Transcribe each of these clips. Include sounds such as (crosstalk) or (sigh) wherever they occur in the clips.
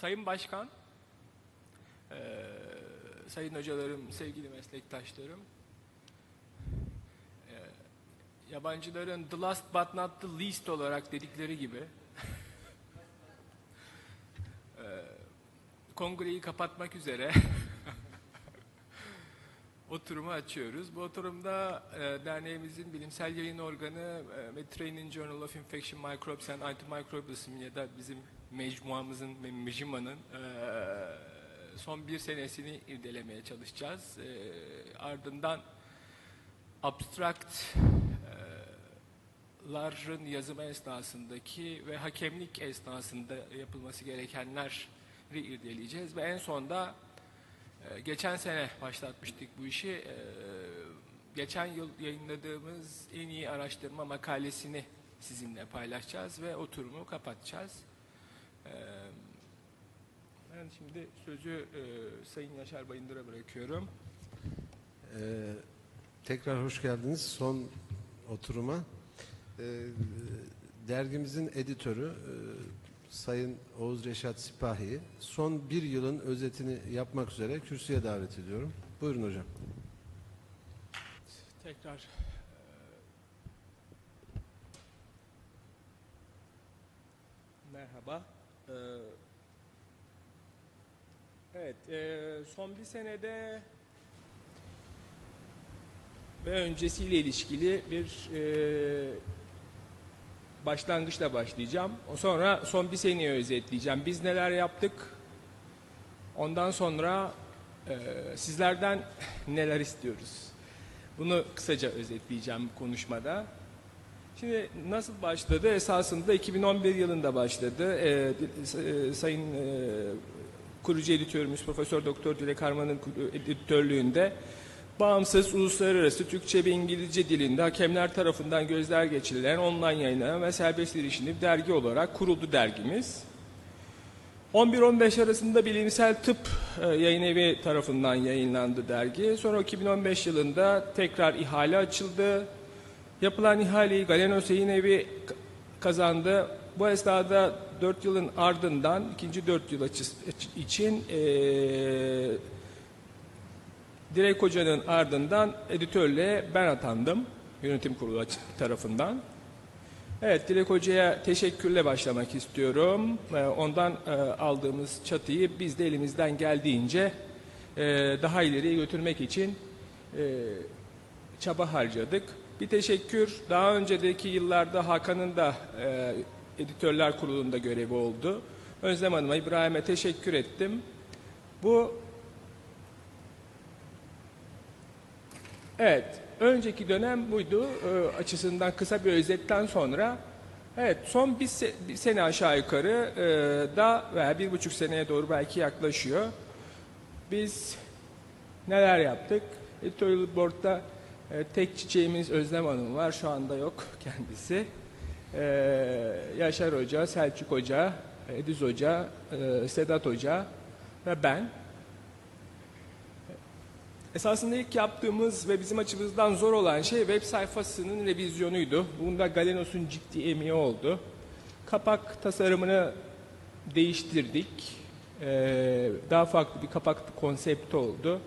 Sayın Başkan, eee, sayın hocalarım, sevgili meslektaşlarım, eee, yabancıların the last but not the least olarak dedikleri gibi eee, kongreyi kapatmak üzere (laughs) oturumu açıyoruz. Bu oturumda e, derneğimizin bilimsel yayın organı e, Mediterranean Journal of Infection Microbes and Antimicrobialism ya da bizim mecmuamızın, me- mecmuanın e, son bir senesini irdelemeye çalışacağız. E, ardından abstract e, yazımı esnasındaki ve hakemlik esnasında yapılması gerekenleri irdeleyeceğiz ve en sonda Geçen sene başlatmıştık bu işi. Ee, Geçen yıl yayınladığımız en iyi araştırma makalesini sizinle paylaşacağız ve oturumu kapatacağız. Ee, Ben şimdi sözü e, Sayın Yaşar Bayındır'a bırakıyorum. Ee, tekrar hoş geldiniz son oturuma. Ee, dergimizin editörü e, Sayın Oğuz Reşat Sipahi son bir yılın özetini yapmak üzere kürsüye davet ediyorum. Buyurun hocam. Tekrar e, merhaba. Ee, Evet, e, son bir senede ve öncesiyle ilişkili bir e, başlangıçla başlayacağım. Sonra son bir seneyi özetleyeceğim. Biz neler yaptık? Ondan sonra e, sizlerden (laughs) neler istiyoruz? Bunu kısaca özetleyeceğim konuşmada. Şimdi nasıl başladı? Esasında 2011 yılında başladı. Ee, e, Sayın e, kurucu editörümüz Profesör Doktor Dilek Harman'ın editörlüğünde bağımsız uluslararası Türkçe ve İngilizce dilinde hakemler tarafından gözler geçirilen online yayınlanan ve serbest erişimli dergi olarak kuruldu dergimiz. 11-15 arasında bilimsel tıp e, yayın evi tarafından yayınlandı dergi. Sonra 2015 yılında tekrar ihale açıldı. Yapılan ihaleyi Galenos Yayın Evi kazandı. Bu esnada 4 yılın ardından ikinci 4 yıl için eee Direk Hoca'nın ardından editörlüğe ben atandım yönetim kurulu tarafından. Evet, Dilek Hoca'ya teşekkürle başlamak istiyorum. Ee, Ondan e, aldığımız çatıyı biz de elimizden geldiğince e, daha ileriye götürmek için e, çaba harcadık. Bir teşekkür, daha önceki yıllarda Hakan'ın da editörler kurulunda görevi oldu. Özlem Hanım'a, İbrahim'e teşekkür ettim. Bu Evet, önceki dönem buydu e, açısından kısa bir özetten sonra. Evet, son bir, se- bir sene aşağı yukarı e, da veya bir buçuk seneye doğru belki yaklaşıyor. Biz neler yaptık? Editorial Board'da e, tek çiçeğimiz Özlem Hanım var, şu anda yok (laughs) kendisi. E, Yaşar Hoca, Selçuk Hoca, Ediz Hoca, e, Sedat Hoca ve ben. Esasında ilk yaptığımız ve bizim açımızdan zor olan şey web sayfasının revizyonuydu. Bunda Galenos'un ciddi emeği oldu. Kapak tasarımını değiştirdik. Ee, daha farklı bir kapak konsepti oldu.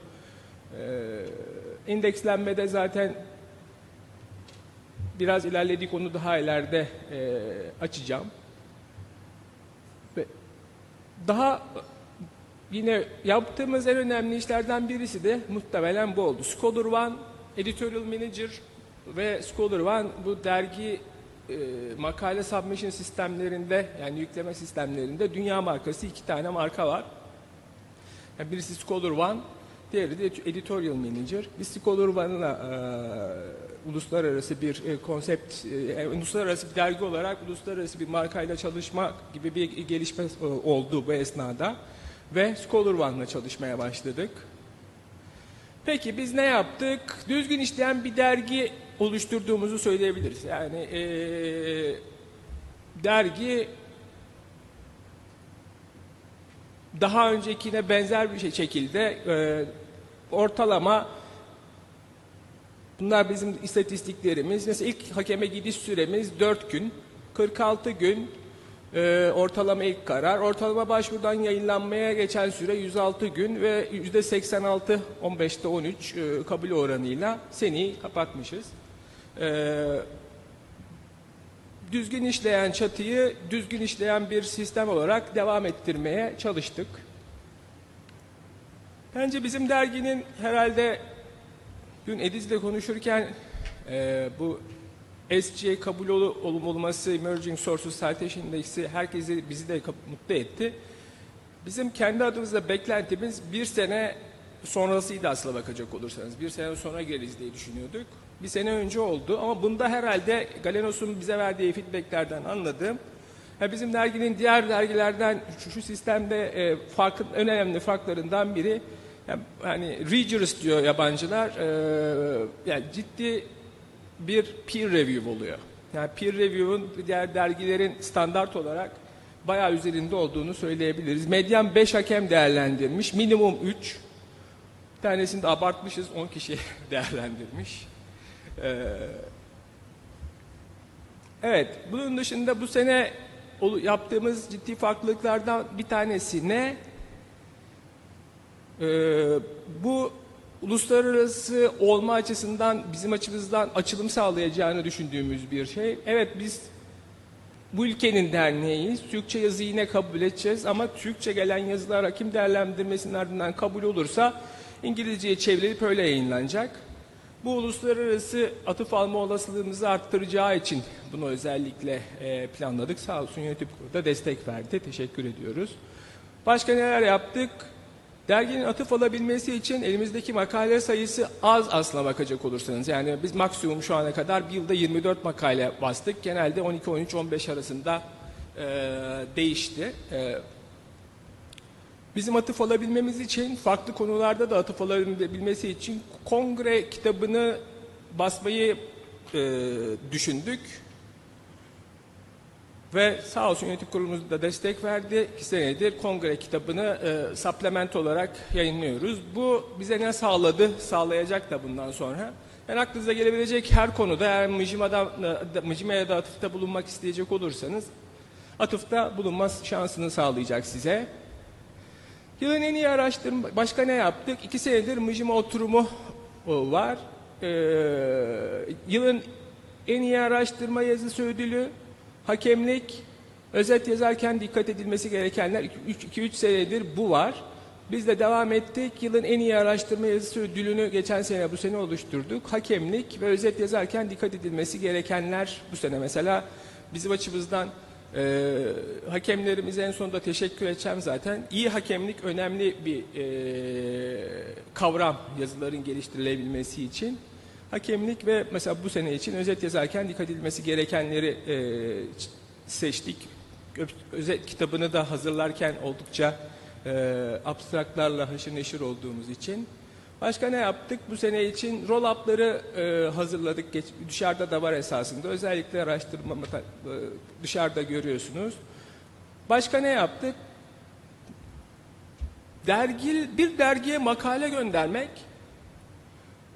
Ee, indekslenmede zaten biraz ilerledik onu daha ileride e, açacağım. Ve daha Yine yaptığımız en önemli işlerden birisi de muhtemelen bu oldu. Scholar One, Editorial Manager ve Scholar One bu dergi e, makale submission sistemlerinde yani yükleme sistemlerinde dünya markası iki tane marka var. Yani birisi Scholar One, diğeri de Editorial Manager. Biz Scholar One'la e, uluslararası bir e, konsept, e, uluslararası bir dergi olarak uluslararası bir markayla çalışma gibi bir gelişme e, oldu bu esnada ve Scholar One'la çalışmaya başladık. Peki biz ne yaptık? Düzgün işleyen bir dergi oluşturduğumuzu söyleyebiliriz. Yani eee, dergi daha öncekine benzer bir şey şekilde eee, ortalama bunlar bizim istatistiklerimiz. Mesela ilk hakeme gidiş süremiz 4 gün. 46 gün Ee, ortalama ilk karar. Ortalama başvurudan yayınlanmaya geçen süre 106 gün ve %86, 15'te 13 e, kabul oranıyla seneyi kapatmışız. Ee, düzgün işleyen çatıyı düzgün işleyen bir sistem olarak devam ettirmeye çalıştık. Bence bizim derginin herhalde dün Ediz'le konuşurken e, bu SGA kabul olması, Emerging Sources Citation Index'i herkesi bizi de mutlu etti. Bizim kendi adımızda beklentimiz bir sene sonrasıydı aslına bakacak olursanız. Bir sene sonra geliriz diye düşünüyorduk. Bir sene önce oldu ama bunda herhalde Galenos'un bize verdiği feedbacklerden anladığım ha bizim derginin diğer dergilerden şu, sistemde e, farkın önemli farklarından biri yani, hani rigorous diyor yabancılar e, yani ciddi bir peer review oluyor. Yani peer review'un diğer dergilerin standart olarak bayağı üzerinde olduğunu söyleyebiliriz. Medyan 5 hakem değerlendirmiş, minimum 3. Bir tanesini de abartmışız, 10 kişi (laughs) değerlendirmiş. Ee, evet, bunun dışında bu sene yaptığımız ciddi farklılıklardan bir tanesi ne? Ee, bu uluslararası olma açısından bizim açımızdan açılım sağlayacağını düşündüğümüz bir şey. Evet biz bu ülkenin derneğiyiz. Türkçe yazı yine kabul edeceğiz ama Türkçe gelen yazılar hakim değerlendirmesinin ardından kabul olursa İngilizceye çevrilip öyle yayınlanacak. Bu uluslararası atıf alma olasılığımızı arttıracağı için bunu özellikle e, planladık. Sağ olsun yönetim kurulu da destek verdi. Teşekkür ediyoruz. Başka neler yaptık? Derginin atıf alabilmesi için elimizdeki makale sayısı az aslına bakacak olursanız. Yani biz maksimum şu ana kadar bir yılda 24 makale bastık. Genelde 12, 13, 15 arasında e, değişti. E, bizim atıf alabilmemiz için, farklı konularda da atıf alabilmesi için kongre kitabını basmayı e, düşündük. Ve sağ olsun yönetim kurulumuz da destek verdi. İki senedir kongre kitabını e, supplement olarak yayınlıyoruz. Bu bize ne sağladı? Sağlayacak da bundan sonra. Yani aklınıza gelebilecek her konuda eğer Mıcima'da, Mıcima'ya da atıfta bulunmak isteyecek olursanız atıfta bulunma şansını sağlayacak size. Yılın en iyi araştırma, başka ne yaptık? İki senedir Mıcima oturumu var. Ee, yılın en iyi araştırma yazısı ödülü, hakemlik, özet yazarken dikkat edilmesi gerekenler 2-3 senedir bu var. Biz de devam ettik. Yılın en iyi araştırma yazısı ödülünü geçen sene bu sene oluşturduk. Hakemlik ve özet yazarken dikkat edilmesi gerekenler bu sene mesela bizim açımızdan e, hakemlerimize en sonunda teşekkür edeceğim zaten. İyi hakemlik önemli bir e, kavram yazıların geliştirilebilmesi için. Hakemlik ve mesela bu sene için özet yazarken dikkat edilmesi gerekenleri e, seçtik. Özet kitabını da hazırlarken oldukça e, abstraklarla haşır neşir olduğumuz için. Başka ne yaptık? Bu sene için roll-up'ları e, hazırladık. Geç, dışarıda da var esasında. Özellikle araştırma e, dışarıda görüyorsunuz. Başka ne yaptık? Dergi, bir dergiye makale göndermek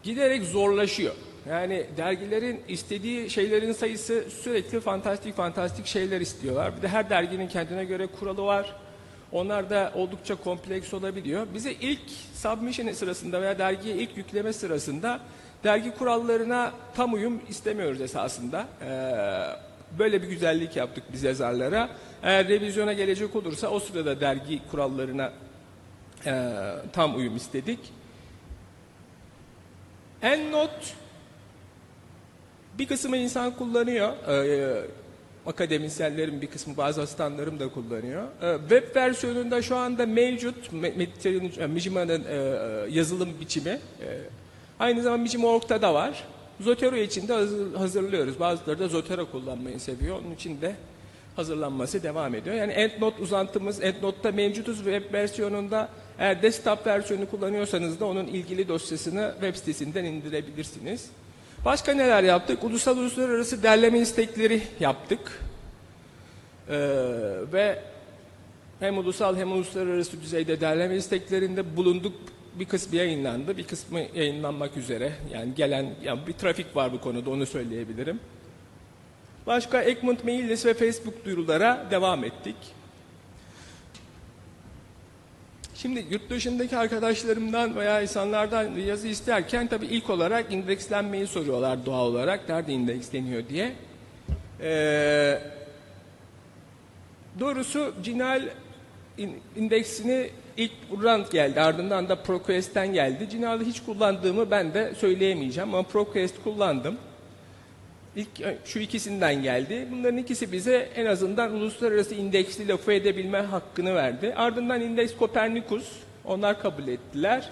giderek zorlaşıyor. Yani dergilerin istediği şeylerin sayısı sürekli fantastik fantastik şeyler istiyorlar. Bir de her derginin kendine göre kuralı var. Onlar da oldukça kompleks olabiliyor. Bize ilk submission sırasında veya dergiye ilk yükleme sırasında dergi kurallarına tam uyum istemiyoruz esasında. Ee, böyle bir güzellik yaptık biz yazarlara. Eğer revizyona gelecek olursa o sırada dergi kurallarına e, tam uyum istedik. EndNote bir kısmı insan kullanıyor. Ee, akademisyenlerin bir kısmı bazı asistanlarım da kullanıyor. Ee, web versiyonunda şu anda mevcut Me- Mediterranean- e, Mijima'nın e, yazılım biçimi. E, aynı zamanda Mijima.org'da da var. Zotero için de hazır- hazırlıyoruz. Bazıları da Zotero kullanmayı seviyor. Onun için de hazırlanması devam ediyor. Yani EndNote uzantımız EndNote'da mevcutuz web versiyonunda. Eğer desktop versiyonu kullanıyorsanız da onun ilgili dosyasını web sitesinden indirebilirsiniz. Başka neler yaptık? Ulusal uluslararası derleme istekleri yaptık. Ee, ve hem ulusal hem uluslararası düzeyde derleme isteklerinde bulunduk. Bir kısmı yayınlandı, bir kısmı yayınlanmak üzere. Yani gelen yani bir trafik var bu konuda onu söyleyebilirim. Başka Egmont mail ve Facebook duyurulara devam ettik. Şimdi yurt dışındaki arkadaşlarımdan veya insanlardan yazı isterken tabii ilk olarak indekslenmeyi soruyorlar doğal olarak. Nerede indeksleniyor diye. Ee, doğrusu Cinal in- indeksini ilk buradan geldi. Ardından da ProQuest'ten geldi. Cinal'ı hiç kullandığımı ben de söyleyemeyeceğim ama ProQuest kullandım. İlk şu ikisinden geldi. Bunların ikisi bize en azından uluslararası indeksli lafı edebilme hakkını verdi. Ardından indeks Copernicus, onlar kabul ettiler.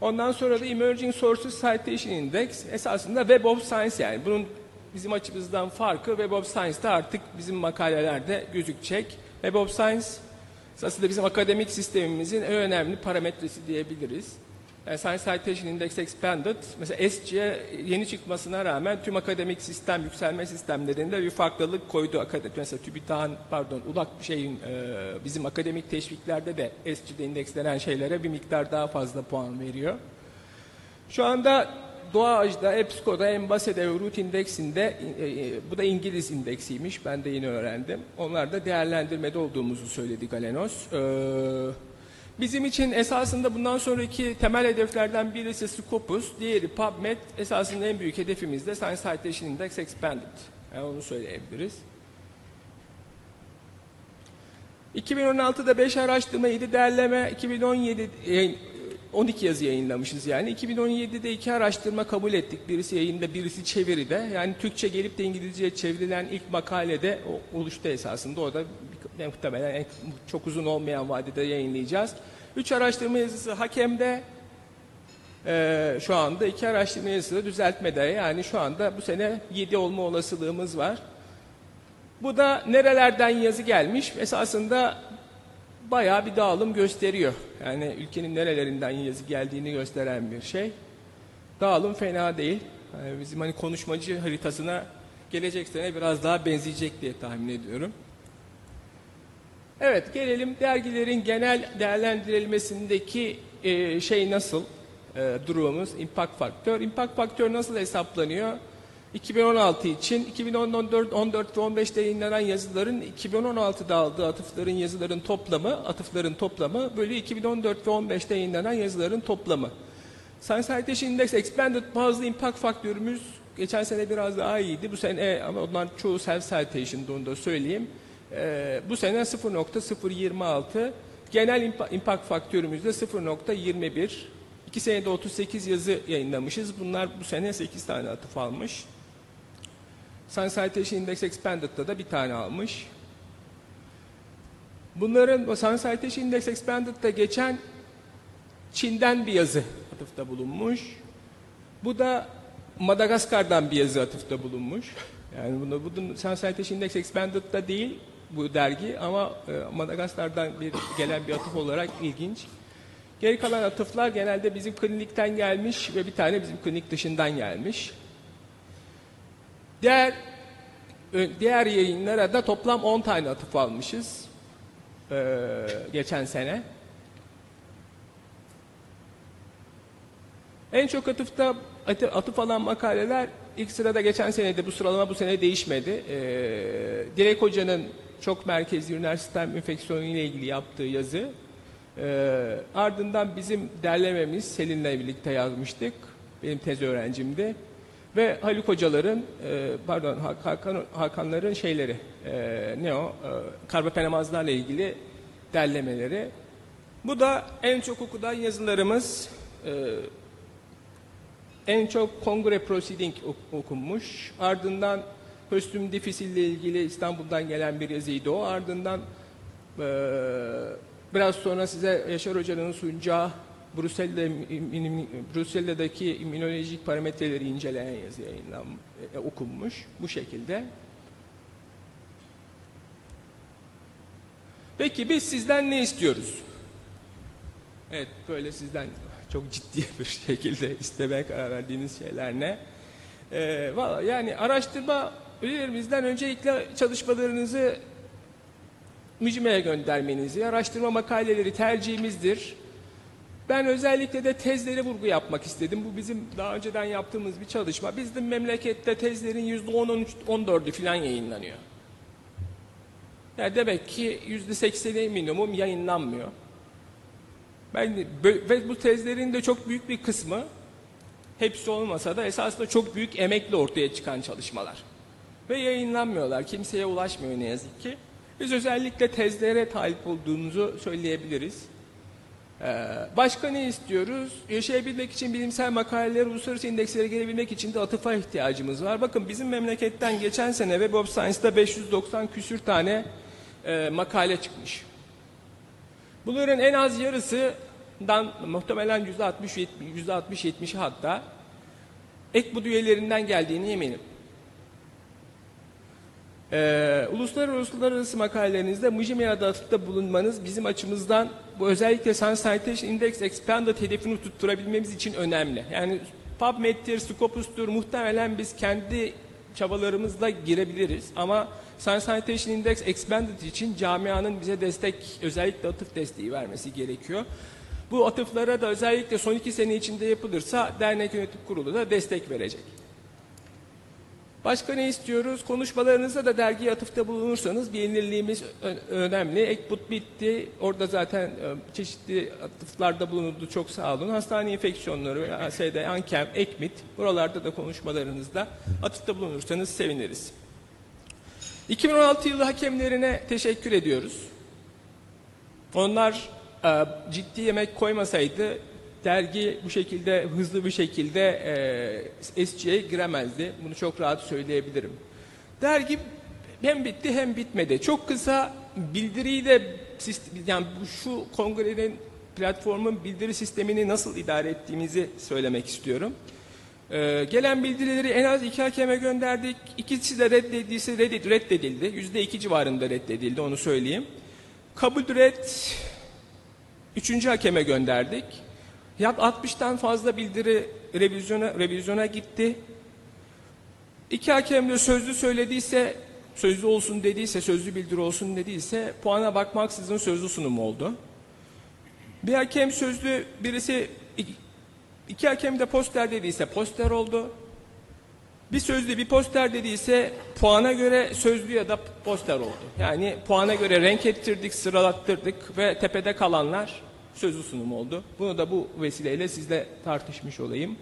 Ondan sonra da Emerging Sources Citation Index esasında Web of Science yani. Bunun bizim açımızdan farkı Web of Science'da artık bizim makalelerde gözükecek. Web of Science esasında bizim akademik sistemimizin en önemli parametresi diyebiliriz. Yani Science Citation Index Expanded, mesela SC yeni çıkmasına rağmen tüm akademik sistem, yükselme sistemlerinde bir farklılık koydu. Akademik, mesela TÜBİTAK'ın, pardon, ULAK şeyin, e, bizim akademik teşviklerde de SC'de indekslenen şeylere bir miktar daha fazla puan veriyor. Şu anda Doğaç'da, EBSCO'da, Embasse'de ve Root Index'inde, e, e, bu da İngiliz indeksiymiş, ben de yeni öğrendim. Onlar da değerlendirmede olduğumuzu söyledi Galenos. Ee, Bizim için esasında bundan sonraki temel hedeflerden birisi Scopus, diğeri PubMed. Esasında en büyük hedefimiz de Science Citation Index Expanded. Yani onu söyleyebiliriz. 2016'da 5 araştırma, 7 derleme, 2017 e, 12 yazı yayınlamışız yani. 2017'de 2 araştırma kabul ettik. Birisi yayında, birisi çeviride. Yani Türkçe gelip de İngilizceye çevrilen ilk makalede oluştu esasında. O da bir- muhtemelen en- çok uzun olmayan vadede yayınlayacağız. 3 araştırma yazısı hakemde, ee, şu anda iki araştırma yazısı düzeltmede. Yani şu anda bu sene 7 olma olasılığımız var. Bu da nerelerden yazı gelmiş? Esasında bayağı bir dağılım gösteriyor. Yani ülkenin nerelerinden yazı geldiğini gösteren bir şey. Dağılım fena değil. Yani bizim hani konuşmacı haritasına gelecek sene biraz daha benzeyecek diye tahmin ediyorum. Evet gelelim dergilerin genel değerlendirilmesindeki e, şey nasıl e, durumumuz impact faktör. Impact faktör nasıl hesaplanıyor? 2016 için 2014, 14 ve 15'te yayınlanan yazıların 2016'da aldığı atıfların yazıların toplamı, atıfların toplamı bölü 2014 ve 15'te yayınlanan yazıların toplamı. Science Citation Index Expanded bazı impact faktörümüz geçen sene biraz daha iyiydi. Bu sene ama onlar çoğu self citation'da onu da söyleyeyim. Ee, bu sene 0.026. Genel impa- impact faktörümüz de 0.21. İki senede 38 yazı yayınlamışız. Bunlar bu sene 8 tane atıf almış. Science Citation Index Expanded'da da bir tane almış. Bunların Science Citation Index Expanded'da geçen Çin'den bir yazı atıfta bulunmuş. Bu da Madagaskar'dan bir yazı atıfta bulunmuş. Yani bunu, bunun Science Citation Index Expanded'da değil bu dergi ama e, Madagaskar'dan bir gelen bir atıf olarak ilginç. Geri kalan atıflar genelde bizim klinikten gelmiş ve bir tane bizim klinik dışından gelmiş. Diğer ö- diğer yayınlara da toplam 10 tane atıf almışız e, geçen sene. En çok atıfta atı- atıf alan makaleler ilk sırada geçen senede bu sıralama bu sene değişmedi. Ee, Dilek Hoca'nın çok merkezli üriner sistem enfeksiyonu ile ilgili yaptığı yazı. Ee, ardından bizim derlememiz Selin'le birlikte yazmıştık. Benim tez öğrencimdi. Ve Haluk Hocaların, e, pardon Hak- Hakan, Hakanların şeyleri, e, ne o, e, karbapenemazlarla ilgili derlemeleri. Bu da en çok okudan yazılarımız. E, en çok kongre proceeding ok- okunmuş. Ardından Höstüm Difisil ile ilgili İstanbul'dan gelen bir yazıydı o. Ardından eee, biraz sonra size Yaşar Hoca'nın sunacağı im- Brüksel'deki immünolojik parametreleri inceleyen yazı yayınlan, e, okunmuş bu şekilde. Peki biz sizden ne istiyoruz? Evet, böyle sizden çok ciddi (laughs) bir şekilde istemeye karar verdiğiniz şeyler ne? Ee, valla yani araştırma üyelerimizden öncelikle çalışmalarınızı mücmeye göndermenizi, araştırma makaleleri tercihimizdir. Ben özellikle de tezlere vurgu yapmak istedim. Bu bizim daha önceden yaptığımız bir çalışma. Bizim memlekette tezlerin yüzde 10-14'ü falan yayınlanıyor. Yani demek ki yüzde 80'i minimum yayınlanmıyor. Ben ve bu tezlerin de çok büyük bir kısmı hepsi olmasa da esasında çok büyük emekle ortaya çıkan çalışmalar. Ve yayınlanmıyorlar. Kimseye ulaşmıyor ne yazık ki. Biz özellikle tezlere talip olduğumuzu söyleyebiliriz. Ee, başka ne istiyoruz? Yaşayabilmek için bilimsel makalelere, uluslararası indekslere gelebilmek için de atıfa ihtiyacımız var. Bakın bizim memleketten geçen sene Web of Science'da 590 küsür tane e, makale çıkmış. Bunların en az yarısından muhtemelen %60, %60-70'i hatta ek üyelerinden geldiğini eminim. Ee, uluslararası makalelerinizde Mujime adı atıfta bulunmanız bizim açımızdan bu özellikle Science Citation Index Expanded hedefini tutturabilmemiz için önemli. Yani PubMed'tir, Scopus'tur muhtemelen biz kendi çabalarımızla girebiliriz ama Science Citation Index Expanded için camianın bize destek, özellikle atıf desteği vermesi gerekiyor. Bu atıflara da özellikle son iki sene içinde yapılırsa dernek yönetim kurulu da destek verecek. Başka ne istiyoruz? Konuşmalarınızda da dergiye atıfta bulunursanız bilinirliğimiz önemli. Ekbut bitti. Orada zaten e, çeşitli atıflarda bulunuldu. Çok sağ olun. Hastane enfeksiyonları, ASD, Ankem, Ekmit. Buralarda da konuşmalarınızda atıfta bulunursanız seviniriz. 2016 yılı hakemlerine teşekkür ediyoruz. Onlar e, ciddi yemek koymasaydı dergi bu şekilde hızlı bir şekilde e, SG'ye giremezdi. Bunu çok rahat söyleyebilirim. Dergi hem bitti hem bitmedi. Çok kısa sist- yani şu kongrenin platformun bildiri sistemini nasıl idare ettiğimizi söylemek istiyorum. Ee, gelen bildirileri en az iki hakeme gönderdik. İkisi de reddedildiyse reddet- reddedildi. Yüzde iki civarında reddedildi onu söyleyeyim. Kabul red üçüncü hakeme gönderdik. Yak 60'tan fazla bildiri revizyona, revizyona gitti. İki hakem de sözlü söylediyse, sözlü olsun dediyse, sözlü bildiri olsun dediyse puana bakmaksızın sözlü sunum oldu. Bir hakem sözlü, birisi iki, iki hakem de poster dediyse poster oldu. Bir sözlü bir poster dediyse puana göre sözlü ya da poster oldu. Yani puana göre renk ettirdik, sıralattırdık ve tepede kalanlar sözlü sunum oldu. Bunu da bu vesileyle sizle tartışmış olayım.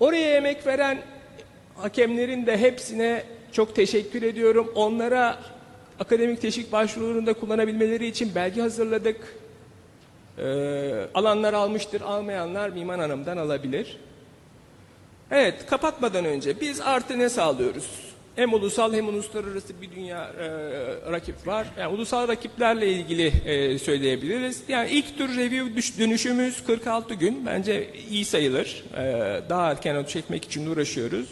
Oraya emek veren hakemlerin de hepsine çok teşekkür ediyorum. Onlara akademik teşvik başvurularında kullanabilmeleri için belge hazırladık. Ee, alanlar almıştır, almayanlar Miman Hanım'dan alabilir. Evet, kapatmadan önce biz artı ne sağlıyoruz? Hem ulusal hem uluslararası bir dünya e, rakip var. Yani ulusal rakiplerle ilgili e, söyleyebiliriz. Yani ilk tür review düş- dönüşümüz 46 gün. Bence iyi sayılır. E, daha erken çekmek için uğraşıyoruz.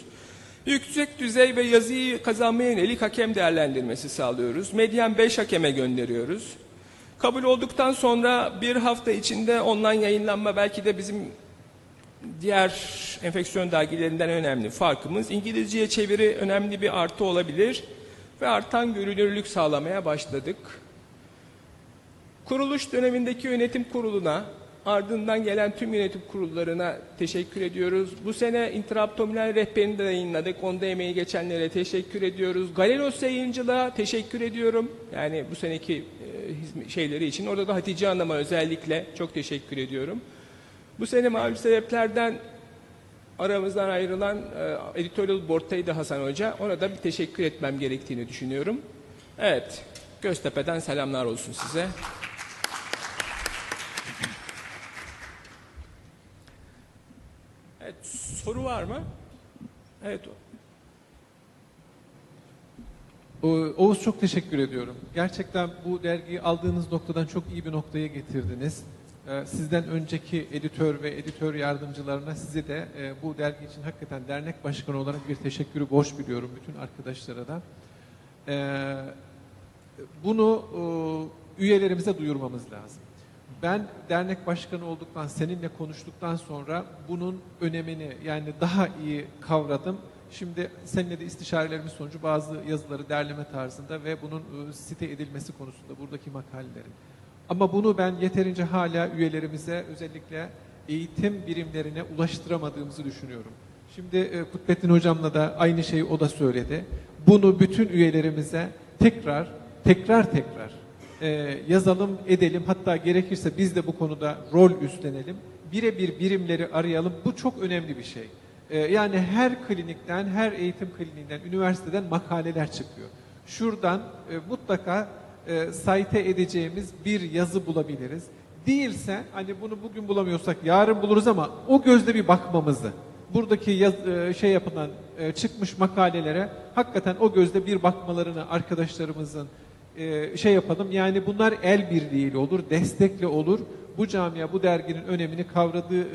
Yüksek düzey ve yazıyı kazanmaya yönelik hakem değerlendirmesi sağlıyoruz. Medyan 5 hakeme gönderiyoruz. Kabul olduktan sonra bir hafta içinde online yayınlanma belki de bizim diğer enfeksiyon dergilerinden önemli farkımız İngilizceye çeviri önemli bir artı olabilir ve artan görünürlük sağlamaya başladık. Kuruluş dönemindeki yönetim kuruluna ardından gelen tüm yönetim kurullarına teşekkür ediyoruz. Bu sene intraabdominal rehberini de yayınladık. Onda emeği geçenlere teşekkür ediyoruz. Galenos yayıncılığa teşekkür ediyorum. Yani bu seneki e, şeyleri için. Orada da Hatice Hanım'a özellikle çok teşekkür ediyorum. Bu sene malum sebeplerden aramızdan ayrılan e, editorial board'taydı Hasan Hoca. Ona da bir teşekkür etmem gerektiğini düşünüyorum. Evet, Göztepe'den selamlar olsun size. Evet, soru var mı? Evet, Oğuz çok teşekkür ediyorum. Gerçekten bu dergiyi aldığınız noktadan çok iyi bir noktaya getirdiniz. Ee, Sizden önceki editör ve editör yardımcılarına size de e, bu dergi için hakikaten dernek başkanı olarak bir teşekkürü borç biliyorum bütün arkadaşlara da. Ee, Bunu e, üyelerimize duyurmamız lazım. Ben dernek başkanı olduktan, seninle konuştuktan sonra bunun önemini yani daha iyi kavradım. Şimdi seninle de istişarelerimiz sonucu bazı yazıları derleme tarzında ve bunun e, site edilmesi konusunda buradaki makalelerin. Ama bunu ben yeterince hala üyelerimize özellikle eğitim birimlerine ulaştıramadığımızı düşünüyorum. Şimdi e, Kutbettin Hocam'la da aynı şeyi o da söyledi. Bunu bütün üyelerimize tekrar, tekrar tekrar e, yazalım, edelim. Hatta gerekirse biz de bu konuda rol üstlenelim. Birebir birimleri arayalım. Bu çok önemli bir şey. E, yani her klinikten, her eğitim kliniğinden, üniversiteden makaleler çıkıyor. Şuradan e, mutlaka e, site edeceğimiz bir yazı bulabiliriz. Değilse hani bunu bugün bulamıyorsak yarın buluruz ama o gözle bir bakmamızı buradaki yaz- e, şey yapılan e, çıkmış makalelere hakikaten o gözle bir bakmalarını arkadaşlarımızın e, şey yapalım. Yani bunlar el birliğiyle olur, destekle olur. Bu camia bu derginin önemini kavradığı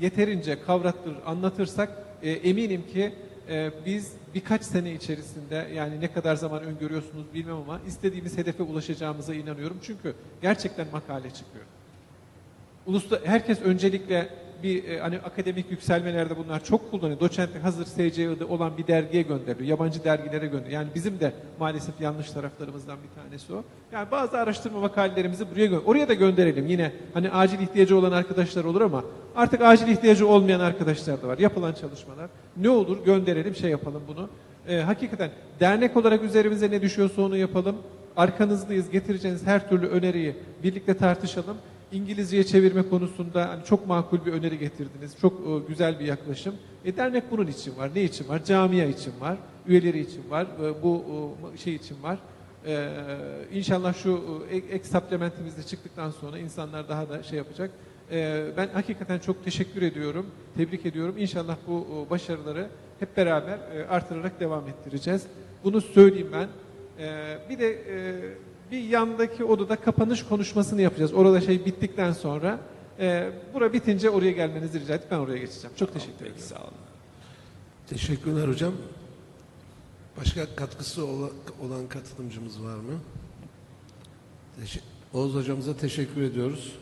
yeterince kavrattır, anlatırsak eminim ki e, biz birkaç sene içerisinde yani ne kadar zaman öngörüyorsunuz bilmem ama istediğimiz hedefe ulaşacağımıza inanıyorum. Çünkü gerçekten makale çıkıyor. Ulusla herkes öncelikle bir e, hani akademik yükselmelerde bunlar çok kullanıyor. Doçentlik hazır SCI'de olan bir dergiye gönderiliyor. Yabancı dergilere gönderiyor. Yani bizim de maalesef yanlış taraflarımızdan bir tanesi o. Yani bazı araştırma makalelerimizi buraya gö- oraya da gönderelim. Yine hani acil ihtiyacı olan arkadaşlar olur ama artık acil ihtiyacı olmayan arkadaşlar da var. Yapılan çalışmalar. Ne olur gönderelim şey yapalım bunu. E, hakikaten dernek olarak üzerimize ne düşüyorsa onu yapalım. Arkanızdayız. Getireceğiniz her türlü öneriyi birlikte tartışalım. İngilizceye çevirme konusunda hani çok makul bir öneri getirdiniz. Çok e, güzel bir yaklaşım. E, dernek bunun için var. Ne için var? Camia için var. Üyeleri için var. e, bu e, şey için var. E, inşallah şu e, ek, ek supplementimiz de çıktıktan sonra insanlar daha da şey yapacak. E, ben hakikaten çok teşekkür ediyorum. Tebrik ediyorum. İnşallah bu e, başarıları hep beraber e, artırarak devam ettireceğiz. Bunu söyleyeyim ben. E, bir de e, bir yandaki odada kapanış konuşmasını yapacağız. Orada şey bittikten sonra. E, bura bitince oraya gelmenizi rica edip ben oraya geçeceğim. Çok teşekkür ederim. Peki sağ olun. Teşekkürler hocam. Başka katkısı ola- olan katılımcımız var mı? Teşe- Oğuz hocamıza teşekkür ediyoruz.